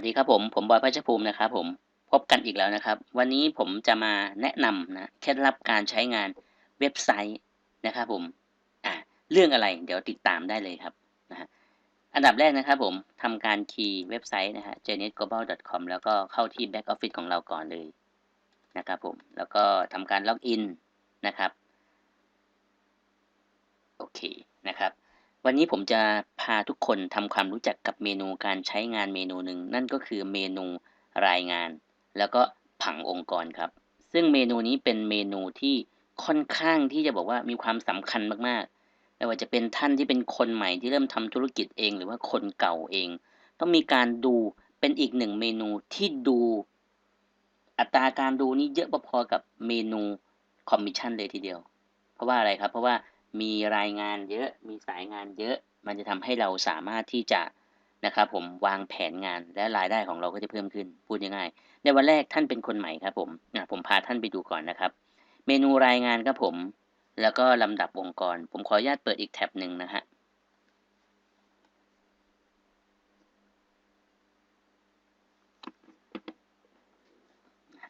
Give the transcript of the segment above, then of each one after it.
วัสดีครับผม ผมบอยพัชภูมินะครับผมพบกันอีกแล้วนะครับ วันนี้ผมจะมาแนะนำนะเคล็ดลับการใช้งานเว็บไซต์นะครับผมอ่าเรื่องอะไรเดี๋ยวติดตามได้เลยครับนะฮะอันดับแรกนะครับผมทำการคีย์เว็บไซต์นะฮะ janetglobal.com แล้วก็เข้าที่ back office ของเราก่อนเลยนะครับผมแล้วก็ทำการล็อกอินนะครับโอเคนะครับ วันนี้ผมจะพาทุกคนทำความรู้จักกับเมนูการใช้งานเมนูหนึ่ง นั่นก็คือเมนูรายงาน แล้วก็ผังองค์กรครับ ซึ่งเมนูนี้เป็นเมนูที่ค่อนข้างที่จะบอกว่ามีความสำคัญมากๆไม่ว่าจะเป็นท่านที่เป็นคนใหม่ที่เริ่มทำธุรกิจเอง หรือว่าคนเก่าเอง ต้องมีการดูเป็นอีกหนึ่งเมนูที่ดู อัตราการดูนี่เยอะพอๆกับเมนูคอมมิชชั่นเลยทีเดียว เพราะว่าอะไรครับ เพราะว่า มีรายงานเยอะ มีสายงานเยอะ มันจะทำให้เราสามารถที่จะนะครับผมวางแผนงานและรายได้ของเราก็จะเพิ่มขึ้น พูดง่ายๆในวันแรกท่านเป็นคนใหม่ครับผมนะผมพาท่านไปดูก่อนนะครับ เมนูรายงานครับผม แล้วก็ลำดับองค์กร ผมขออนุญาตเปิดอีกแท็บหนึ่งนะฮะ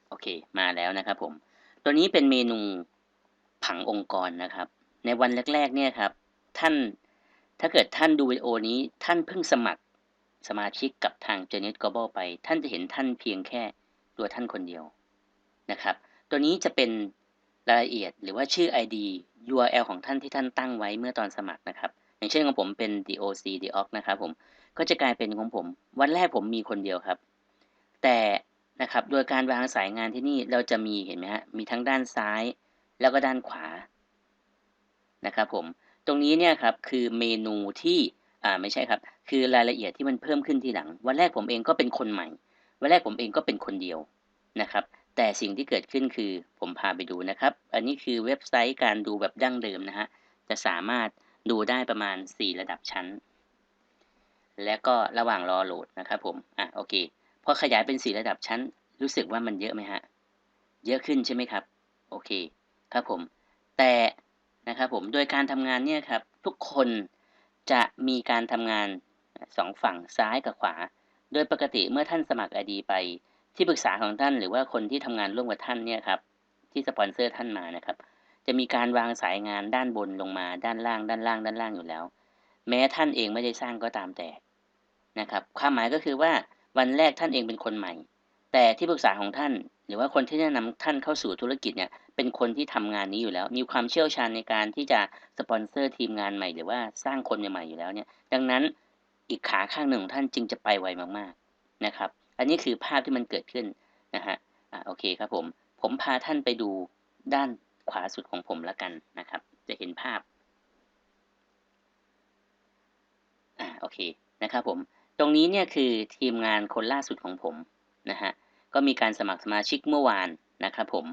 โอเค มาแล้วนะครับผม ตัวนี้เป็นเมนูผังองค์กรนะครับ ในวันแรก ๆ เนี่ยครับ ท่านถ้าเกิดท่านดูวิดีโอนี้ ท่านเพิ่งสมัครสมาชิกกับทาง j e n e t Global ไป ท่านจะเห็นท่านเพียงแค่ตัวท่านคนเดียวนะครับ ตัวนี้จะเป็นรายละเอียดหรือว่าชื่อ ID URL ของท่านที่ท่านตั้งไว้เมื่อตอนสมัครนะครับ อย่างเช่นของผมเป็น doc doc นะครับผมก็จะกลายเป็นของผม วันแรกผมมีคนเดียวครับ แต่นะครับโดยการวางสายงานที่นี่เราจะมีเห็นไหมฮะมีทั้งด้านซ้าย แล้วก็ด้านขวา นะครับผมตรงนี้เนี่ยครับคือเมนูที่อ่าไม่ใช่ครับ คือรายละเอียดที่มันเพิ่มขึ้นทีหลัง วันแรกผมเองก็เป็นคนใหม่ วันแรกผมเองก็เป็นคนเดียวนะครับ แต่สิ่งที่เกิดขึ้นคือผมพาไปดูนะครับ อันนี้คือเว็บไซต์การดูแบบดั้งเดิมนะฮะจะสามารถดูได้ประมาณ 4 ระดับชั้น และก็ระหว่างรอโหลดนะครับผมอะโอเคพอขยายเป็น 4 ระดับชั้น รู้สึกว่ามันเยอะไหมฮะเยอะขึ้นใช่ไหมครับ โอเคครับผม แต่ นะครับผมโดยการทำงานเนี่ยครับทุกคนจะมีการทำงานสองฝั่งซ้ายกับขวา โดยปกติเมื่อท่านสมัคร ID ไป ที่ปรึกษาของท่านหรือว่าคนที่ทำงานร่วมกับท่านเนี่ยครับที่สปอนเซอร์ท่านมานะครับ จะมีการวางสายงานด้านบนลงมาด้านล่างด้านล่างด้านล่างอยู่แล้ว แม้ท่านเองไม่ได้สร้างก็ตามแต่นะครับ ความหมายก็คือว่าวันแรกท่านเองเป็นคนใหม่ แต่ที่ปรึกษาของท่าน หรือว่าคนที่แนะนำท่านเข้าสู่ธุรกิจเนี่ยเป็นคนที่ทำงานนี้อยู่แล้ว มีความเชี่ยวชาญในการที่จะสปอนเซอร์ทีมงานใหม่ หรือว่าสร้างคนใหม่ๆอยู่แล้วเนี่ยดังนั้นอีกขาข้างหนึ่งของท่านจึงจะไปไวมากๆนะครับ อันนี้คือภาพที่มันเกิดขึ้นนะฮะอ่าโอเคครับผมผมพาท่านไปดูด้านขวาสุดของผมแล้วกันนะครับ จะเห็นภาพอ่าโอเคนะครับผมตรงนี้เนี่ยคือทีมงานคนล่าสุดของผมนะฮะ ก็มีการสมัครสมาชิกเมื่อวานนะครับผม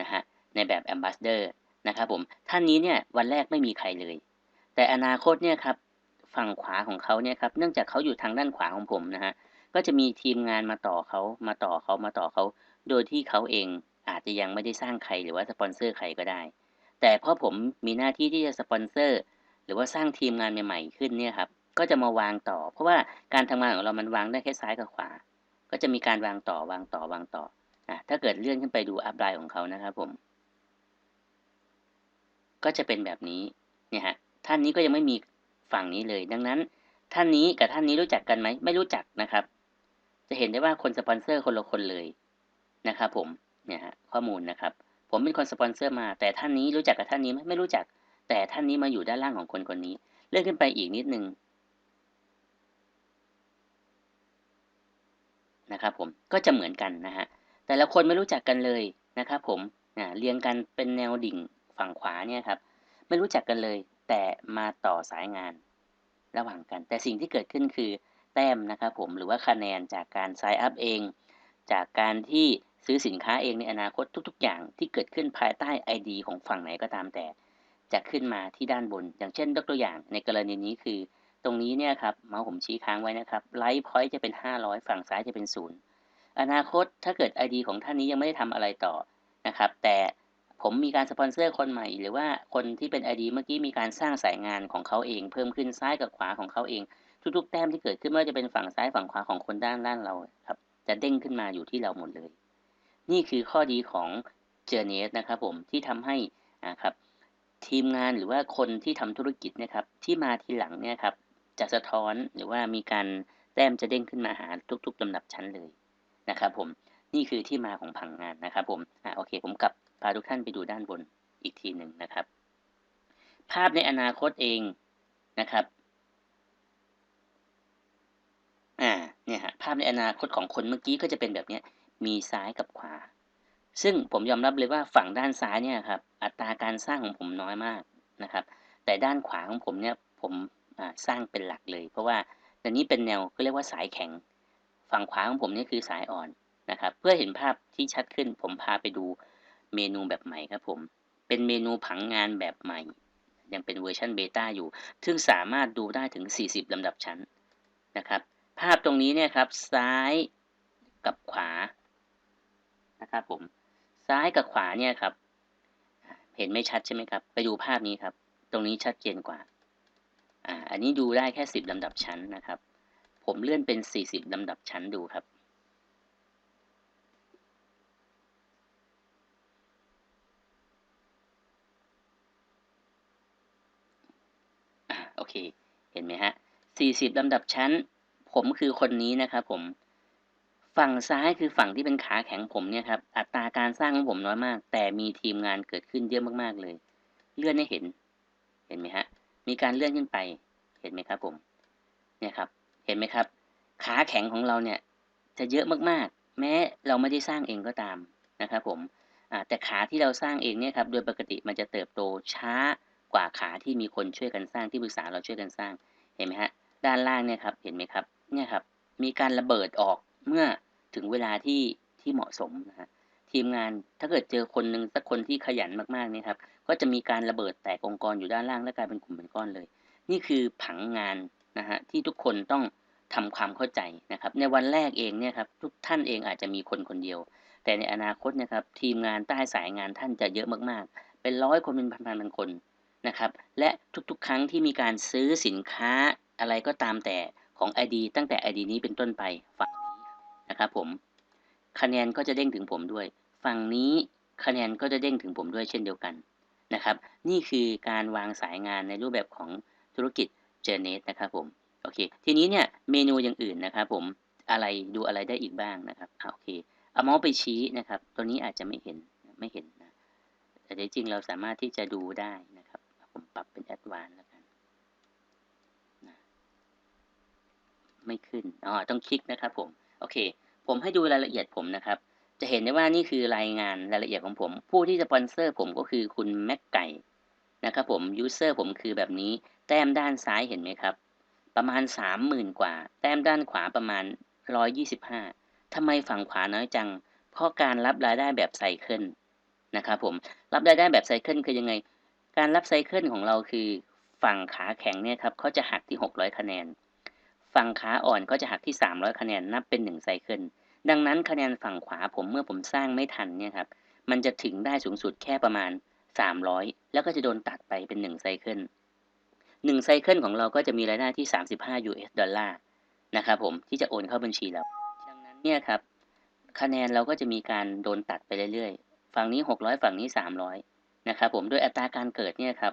นะฮะในแบบ Ambassador นะครับผมท่านนี้เนี่ยวันแรกไม่มีใครเลย แต่อนาคตเนี่ยครับฝั่งขวาของเขาเนี่ยครับเนื่องจากเขาอยู่ทางด้านขวาของผมนะฮะก็จะมีทีมงานมาต่อเขามาต่อเขามาต่อเขาโดยที่เขาเองอาจจะยังไม่ได้สร้างใครหรือว่าสปอนเซอร์ใครก็ได้ แต่เพราะผมมีหน้าที่ที่จะสปอนเซอร์หรือว่าสร้างทีมงานใหม่ๆขึ้นเนี่ยครับก็จะมาวางต่อ เพราะว่าการทำงานของเรามันวางได้แค่ซ้ายกับขวา ก็จะมีการวางต่อวางต่อวางต่ออะถ้าเกิดเลื่อนขึ้นไปดูอัพไลน์ของเขานะครับผม ก็จะเป็นแบบนี้เนี่ยฮะท่านนี้ก็ยังไม่มีฝั่งนี้เลย ดังนั้น ท่านนี้กับท่านนี้รู้จักกันไหมไม่รู้จักนะครับ จะเห็นได้ว่าคนสปอนเซอร์คนละคนเลยนะครับผมเนี่ยฮะข้อมูลนะครับ ผมเป็นคนสปอนเซอร์มา แต่ท่านนี้รู้จักกับท่านนี้ไหมไม่รู้จัก แต่ท่านนี้มาอยู่ด้านล่างของคนคนนี้ เลื่อนขึ้นไปอีกนิดนึง นะครับผมก็จะเหมือนกันนะฮะแต่ละคนไม่รู้จักกันเลยนะครับผมเรียงกันเป็นแนวดิ่งฝั่งขวาเนี่ยครับไม่รู้จักกันเลย แต่มาต่อสายงานระหว่างกัน แต่สิ่งที่เกิดขึ้นคือแต้มนะครับผมหรือว่าคะแนนจากการไซอัพเอง จากการที่ซื้อสินค้าเองในอนาคตทุก ๆ อย่างที่เกิดขึ้นภายใต้ ID ของฝั่งไหนก็ตามแต่ จะขึ้นมาที่ด้านบน อย่างเช่นยกตัวอย่างในกรณีนี้คือ ตรงนี้เนี่ยครับเมาส์ผมชี้ค้างไว้นะครับไลท์พอยต์จะเป็น 500 ฝั่งซ้ายจะเป็น 0 อนาคตถ้าเกิด ID ของท่านนี้ยังไม่ได้ทำอะไรต่อนะครับแต่ผมมีการสปอนเซอร์คนใหม่ หรือว่าคนที่เป็น ID เมื่อกี้มีการสร้างสายงานของเขาเอง เพิ่มขึ้นซ้ายกับขวาของเขาเอง ทุกๆ แต้มที่เกิดขึ้นไม่ว่าจะเป็นฝั่งซ้ายฝั่งขวาของคนด้านล่างเราครับจะเด้งขึ้นมาอยู่ที่เราหมดเลย นี่คือข้อดีของ j o u r n e y นะครับผมที่ทำให้นะครับทีมงานหรือว่าคนที่ทำธุรกิจนะครับที่มาทีหลังเนี่ยครับ จะสะท้อนหรือว่ามีการแต้มจะเด้งขึ้นมาหาทุกๆลำดับชั้นเลยนะครับผมนี่คือที่มาของผังงานนะครับผมอ่าโอเค ผมกลับพาทุกท่านไปดูด้านบนอีกทีหนึ่งนะครับ ภาพในอนาคตเองนะครับอ่าเนี่ยฮะภาพในอนาคตของคนเมื่อกี้ก็จะเป็นแบบนี้มีซ้ายกับขวา ซึ่งผมยอมรับเลยว่าฝั่งด้านซ้ายเนี่ยครับอัตราการสร้างของผมน้อยมากนะครับ แต่ด้านขวาของผมเนี่ยผม สร้างเป็นหลักเลย เพราะว่าอันนี้เป็นแนวก็เรียกว่าสายแข็ง ฝั่งขวาของผมนี่คือสายอ่อนนะครับ เพื่อเห็นภาพที่ชัดขึ้น ผมพาไปดูเมนูแบบใหม่ครับผม เป็นเมนูผังงานแบบใหม่ ยังเป็นเวอร์ชันเบต้าอยู่ ซึ่งสามารถดูได้ถึง 40ลำดับชั้นนะครับ ภาพตรงนี้เนี่ยครับ ซ้ายกับขวานะครับผม ซ้ายกับขวาเนี่ยครับ เห็นไม่ชัดใช่ไหมครับ ไปดูภาพนี้ครับ ตรงนี้ชัดเจนกว่า อ่าอันนี้ดูได้แค่ 10ลำดับชั้นนะครับ ผมเลื่อนเป็น 40ลำดับชั้นดูครับ โอเค เห็นไหมฮะ 40ลำดับชั้น ผมคือคนนี้นะครับผม ฝั่งซ้ายคือฝั่งที่เป็นขาแข็งผมเนี่ยครับ อัตราการสร้างของผมน้อยมาก แต่มีทีมงานเกิดขึ้นเยอะมากๆเลย เลื่อนให้เห็น เห็นไหมฮะ มีการเลื่อนขึ้นไป เห็นไหมครับผมเนี่ยครับ เห็นไหมครับ ขาแข็งของเราเนี่ย จะเยอะมากๆ แม้เราไม่ได้สร้างเองก็ตามนะครับผมแต่ขาที่เราสร้างเองเนี่ยครับ โดยปกติมันจะเติบโตช้ากว่าขาที่มีคนช่วยกันสร้างที่ปรึกษาเราช่วยกันสร้าง เห็นไหมฮะ ด้านล่างเนี่ยครับ เห็นไหมครับ เนี่ยครับ มีการระเบิดออกเมื่อถึงเวลาที่ที่เหมาะสมนะฮะ ทีมงานถ้าเกิดเจอคนหนึ่งสักคนที่ขยันมากๆเนี่ยครับ ก็จะมีการระเบิดแตกองค์กรอยู่ด้านล่างและกลายเป็นกลุ่มเป็นก้อนเลย นี่คือผังงานนะฮะที่ทุกคนต้องทำความเข้าใจนะครับ ในวันแรกเองเนี่ยครับทุกท่านเองอาจจะมีคนคนเดียว แต่ในอนาคตนะครับทีมงานใต้สายงานท่านจะเยอะมากๆ เป็นร้อยคนเป็นพันๆคนนะครับและทุกๆ ครั้งที่มีการซื้อสินค้าอะไรก็ตามแต่ของ ID ตั้งแต่ ID นี้เป็นต้นไปฝั่งนี้นะครับผม คะแนนก็จะเด้งถึงผมด้วย ฝั่งนี้คะแนนก็จะเด้งถึงผมด้วยเช่นเดียวกันนะครับ นี่คือการวางสายงานในรูปแบบของธุรกิจเจเนสนะครับผมโอเค ทีนี้เนี่ยเมนูอย่างอื่นนะครับผมอะไรดูอะไรได้อีกบ้างนะครับโอเคเอาเมาส์ไปชี้นะครับ ตัวนี้อาจจะไม่เห็นไม่เห็นนะแต่จริงเราสามารถที่จะดูได้นะครับ ผมปรับเป็นแอดวานแล้วกันนะไม่ขึ้นอ๋อต้องคลิกนะครับผม โอเค ผมให้ดูรายละเอียดผมนะครับ จะเห็นได้ว่านี่คือรายงานรายละเอียดของผม ผู้ที่สปอนเซอร์ผมก็คือคุณแม็กไก่นะครับผมยูเซอร์ผมคือแบบนี้ แต้มด้านซ้ายเห็นไหมครับ ประมาณสามหมื่นกว่า แต้มด้านขวาประมาณร้อยยี่สิบห้าทำไมฝั่งขวาน้อยจัง เพราะการรับรายได้แบบไซเคิลนะครับผม รับรายได้แบบไซเคิลคือยังไง การรับไซเคิลของเราคือฝั่งขาแข็งเนี่ยครับเขาจะหักที่ 600 คะแนน ฝั่งขาอ่อนก็จะหักที่ 300 คะแนน นับเป็น 1 ไซเคิล ดังนั้นคะแนนฝั่งขวาผมเมื่อผมสร้างไม่ทันเนี่ยครับ มันจะถึงได้สูงสุดแค่ประมาณ 300 แล้วก็จะโดนตัดไปเป็น1ไซเคิล1ไซเคิลของเราก็จะมีรายได้ที่ 35 US ดอลลาร์นะครับผมที่จะโอนเข้าบัญชีเราดังนั้นเนี่ยครับคะแนนเราก็จะมีการโดนตัดไปเรื่อยๆ ฝั่งนี้ 600 ฝั่งนี้ 300 นะครับผมโดยอัตราการเกิดเนี่ยครับ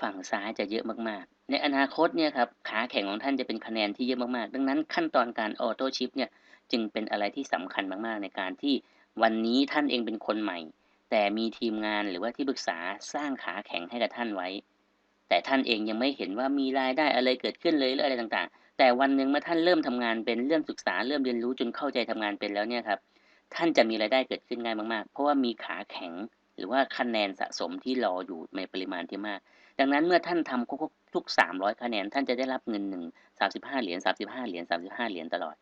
ฝั่งซ้ายจะเยอะมากๆ ในอนาคตเนี่ยครับขาแข็งของท่านจะเป็นคะแนนที่เยอะมากๆ ดังนั้นขั้นตอนการออโต้ชิปเนี่ย จึงเป็นอะไรที่สำคัญมากๆ ในการที่วันนี้ท่านเองเป็นคนใหม่ แต่มีทีมงานหรือว่าที่ปรึกษาสร้างขาแข็งให้กับท่านไว้ แต่ท่านเองยังไม่เห็นว่ามีรายได้อะไรเกิดขึ้นเลยหรืออะไรต่างๆ แต่วันหนึ่งเมื่อท่านเริ่มทำงานเป็นเริ่มศึกษาเริ่มเรียนรู้จนเข้าใจทำงานเป็นแล้วเนี่ยครับท่านจะมีรายได้เกิดขึ้นง่ายมากๆ เพราะว่ามีขาแข็งหรือว่าคะแนนสะสมที่รออยู่ในปริมาณที่มาก ดังนั้นเมื่อท่านทำทุกสามร้อยคะแนน ท่านจะได้รับเงินหนึ่งสามสิบห้าเหรียญสามสิบห้าเหรียญสามสิบห้าเหรียญตลอด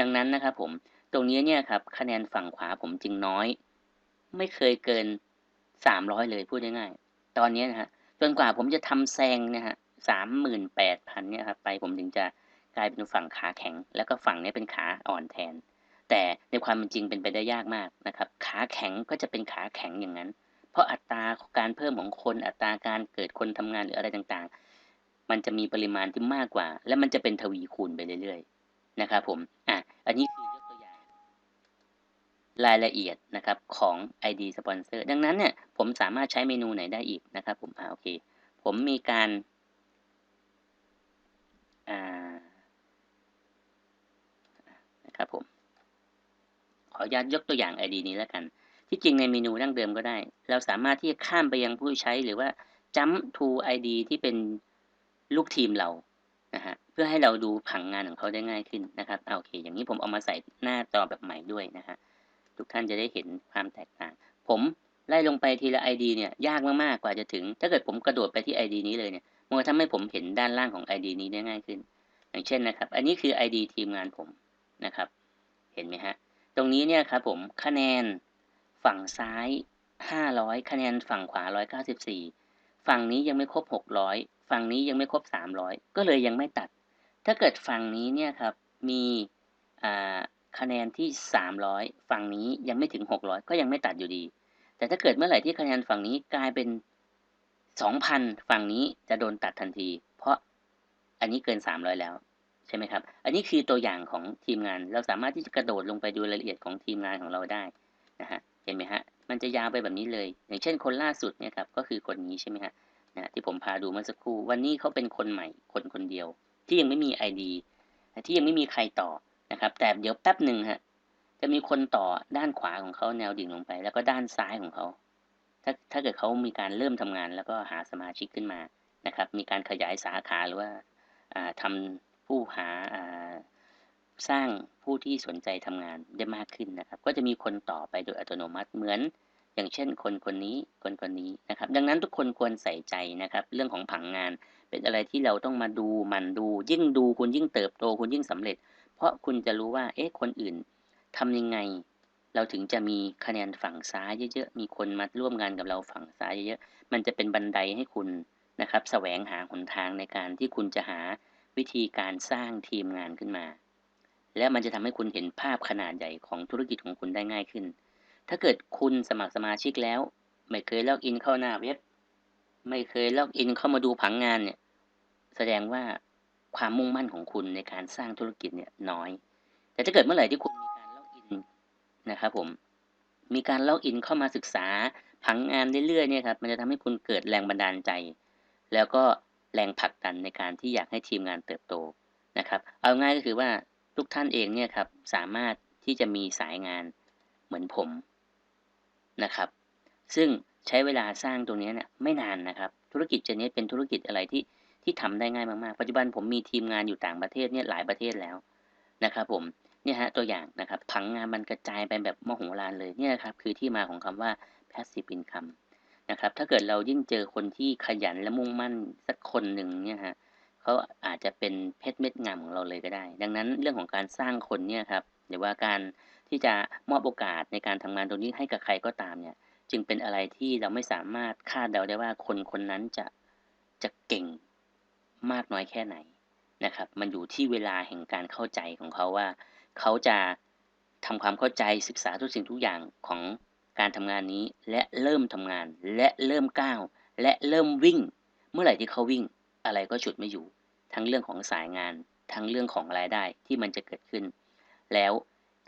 ดังนั้นนะครับผมตรงนี้เนี่ยครับคะแนนฝั่งขวาผมจึงน้อย ไม่เคยเกินสามร้อยเลยพูดง่ายๆตอนนี้นะฮะจนกว่าผมจะทำแซงนะฮะสามหมื่นแปดพันเนี่ยครับไปผมถึงจะกลายเป็นฝั่งขาแข็ง แล้วก็ฝั่งนี้เป็นขาอ่อนแทน แต่ในความเป็นจริงเป็นไปได้ยากมากนะครับ ขาแข็งก็จะเป็นขาแข็งอย่างนั้น เพราะอัตราการเพิ่มของคนอัตราการเกิดคนทำงานหรืออะไรต่างๆ มันจะมีปริมาณที่มากกว่า และมันจะเป็นทวีคูณไปเรื่อยๆ นะครับผมอะอันนี้คือยกตัวอย่าง รายละเอียดนะครับของ ID Sponsor ดังนั้นเนี่ยผมสามารถใช้เมนูไหนได้อีกนะครับผมอ่าโอเค ผมมีการอ่านะครับผม ขออนุญาตยกตัวอย่าง ID นี้แล้วกัน ที่จริงในเมนูดั้งเดิมก็ได้ เราสามารถที่จะข้ามไปยังผู้ใช้หรือว่า jump to ID ที่เป็นลูกทีมเรานะฮะ เพื่อให้เราดูผังงานของเขาได้ง่ายขึ้นนะครับโอเค อย่างนี้ผมเอามาใส่หน้าจอแบบใหม่ด้วยนะฮะทุกท่านจะได้เห็นความแตกต่าง ผมไล่ลงไปทีละ ID เนี่ยยากมากๆกว่าจะถึง ถ้าเกิดผมกระโดดไปที่ ID นี้เลยเนี่ยมันจะทำให้ผมเห็นด้านล่างของ ID นี้ได้ง่ายขึ้น อย่างเช่นนะครับ อันนี้คือ ID ทีมงานผมนะครับ เห็นไหมฮะตรงนี้เนี่ยครับผมคะแนนฝั่งซ้าย 500 คะแนนฝั่งขวา 194 ฝั่งนี้ยังไม่ครบ 600 ฝั่งนี้ยังไม่ครบ 300 ก็เลยยังไม่ตัด ถ้าเกิดฝั่งนี้เนี่ยครับมีคะแนนที่ 300 ฝั่งนี้ยังไม่ถึง 600 ก็ยังไม่ตัดอยู่ดี แต่ถ้าเกิดเมื่อไหร่ที่คะแนนฝั่งนี้กลายเป็น 2,000 ฝั่งนี้จะโดนตัดทันที เพราะอันนี้เกิน 300 แล้วใช่ไหมครับ อันนี้คือตัวอย่างของทีมงาน เราสามารถที่จะกระโดดลงไปดูรายละเอียดของทีมงานของเราได้นะฮะ เห็นไหมฮะ มันจะยาวไปแบบนี้เลย อย่างเช่นคนล่าสุดเนี่ยครับ ก็คือคนนี้ใช่ไหมฮะนะที่ผมพาดูเมื่อสักครู่ วันนี้เขาเป็นคนใหม่ คนคนเดียว ที่ยังไม่มี ID ที่ยังไม่มีใครต่อนะครับ แต่เดี๋ยวแป๊บหนึ่งฮะจะมีคนต่อด้านขวาของเขาแนวดิ่งลงไป แล้วก็ด้านซ้ายของเขา ถ้าถ้าเกิดเขามีการเริ่มทำงาน แล้วก็หาสมาชิกขึ้นมานะครับ มีการขยายสาขาหรือว่าทำผู้หาสร้างผู้ที่สนใจทำงานได้มากขึ้นนะครับ ก็จะมีคนต่อไปโดยอัตโนมัติเหมือนอย่างเช่นคนคนนี้คนคนนี้นะครับ ดังนั้นทุกคนควรใส่ใจนะครับ เรื่องของผังงาน เป็นอะไรที่เราต้องมาดูมันดู ยิ่งดูคุณยิ่งเติบโตคุณยิ่งสำเร็จ เพราะคุณจะรู้ว่า เอ๊ะคนอื่นทำยังไง เราถึงจะมีคะแนนฝั่งซ้ายเยอะๆมีคนมาร่วมงานกับเราฝั่งซ้ายเยอะๆมันจะเป็นบันไดให้คุณนะครับแสวงหาหนทางในการที่คุณจะหาวิธีการสร้างทีมงานขึ้นมา และมันจะทำให้คุณเห็นภาพขนาดใหญ่ของธุรกิจของคุณได้ง่ายขึ้น ถ้าเกิดคุณสมัครสมาชิกแล้ว ไม่เคยล็อกอินเข้าหน้าเว็บ ไม่เคยล็อกอินเข้ามาดูผังงานเนี่ย แสดงว่าความมุ่งมั่นของคุณในการสร้างธุรกิจเนี่ยน้อย แต่ถ้าเกิดเมื่อไหร่ที่คุณมีการล็อกอินนะครับผม มีการล็อกอินเข้ามาศึกษาผังงานเรื่อยๆเนี่ยครับ มันจะทำให้คุณเกิดแรงบันดาลใจ แล้วก็แรงผลักดันในการที่อยากให้ทีมงานเติบโตนะครับ เอาง่ายก็คือว่าทุกท่านเองเนี่ยครับสามารถที่จะมีสายงานเหมือนผมนะครับ ซึ่งใช้เวลาสร้างตรงนี้เนี่ยไม่นานนะครับ ธุรกิจเจน็ตเป็นธุรกิจอะไรที่ ที่ทำได้ง่ายมากๆ ปัจจุบันผมมีทีมงานอยู่ต่างประเทศเนี่ยหลายประเทศแล้วนะครับผมเนี่ยฮะตัวอย่างนะครับผังงานมันกระจายไปแบบมโหฬารเลยเนี่ยครับคือที่มาของคำว่า passive income นะครับถ้าเกิดเรายิ่งเจอคนที่ขยันและมุ่งมั่นสักคนหนึ่งเนี่ยฮะเขาอาจจะเป็นเพชรเม็ดงามของเราเลยก็ได้ ดังนั้นเรื่องของการสร้างคนเนี่ยครับหรือว่าการที่จะมอบโอกาสในการทำงานตรงนี้ให้กับใครก็ตามเนี่ยจึงเป็นอะไรที่เราไม่สามารถคาดเดาได้ว่าคนคนนั้นจะจะเก่ง มากน้อยแค่ไหนนะครับ มันอยู่ที่เวลาแห่งการเข้าใจของเขาว่า เขาจะทำความเข้าใจศึกษาทุกสิ่งทุกอย่างของการทำงานนี้ และเริ่มทำงาน และเริ่มก้าว และเริ่มวิ่ง เมื่อไหร่ที่เขาวิ่ง อะไรก็ฉุดไม่อยู่ ทั้งเรื่องของสายงาน ทั้งเรื่องของรายได้ที่มันจะเกิดขึ้น แล้ว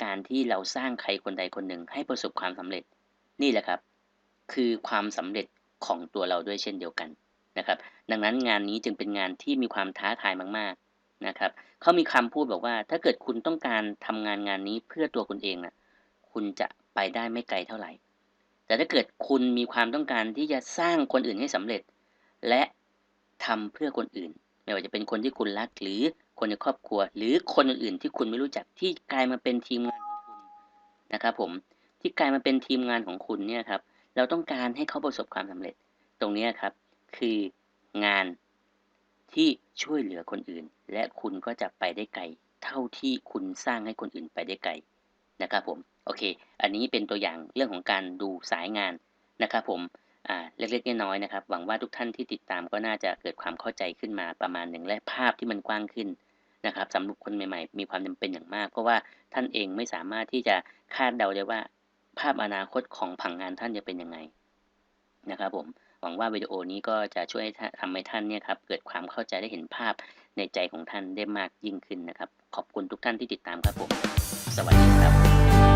การที่เราสร้างใครคนใดคนหนึ่งให้ประสบความสำเร็จ นี่แหละครับ คือความสำเร็จของตัวเราด้วยเช่นเดียวกัน นะครับ ดังนั้นงานนี้จึงเป็นงานที่มีความท้าทายมากๆนะครับเขามีคำพูดบอกว่า ถ้าเกิดคุณต้องการทำงานงานนี้เพื่อตัวคุณเองนะคุณจะไปได้ไม่ไกลเท่าไหร่ แต่ถ้าเกิดคุณมีความต้องการที่จะสร้างคนอื่นให้สำเร็จ และทำเพื่อคนอื่น ไม่ว่าจะเป็นคนที่คุณรักหรือคนในครอบครัว หรือคนอื่นๆที่คุณไม่รู้จักที่กลายมาเป็นทีมงานของคุณนะครับ ผมที่กลายมาเป็นทีมงานของคุณเนี่ยครับเราต้องการให้เขาประสบความสำเร็จ ตรงนี้ครับ คืองานที่ช่วยเหลือคนอื่น และคุณก็จะไปได้ไกล เท่าที่คุณสร้างให้คนอื่นไปได้ไกลนะครับผมโอเค อันนี้เป็นตัวอย่างเรื่องของการดูสายงานนะครับผมเล็กๆน้อยๆนะครับ หวังว่าทุกท่านที่ติดตามก็น่าจะเกิดความเข้าใจขึ้นมาประมาณหนึ่งและภาพที่มันกว้างขึ้นนะครับสำหรับคนใหม่ๆ มีความจำเป็นอย่างมาก เพราะว่าท่านเองไม่สามารถที่จะคาดเดาได้ว่า ภาพอนาคตของผังงานท่านจะเป็นยังไงนะครับผม วังว่าวิดีโอนี้ก็จะช่วยให้ท่านทำให้ท่านเนี่ยครับเกิดความเข้าใจได้เห็นภาพในใจของท่านได้มากยิ่งขึ้นนะครับ ขอบคุณทุกท่านที่ติดตามครับผม สวัสดีครับ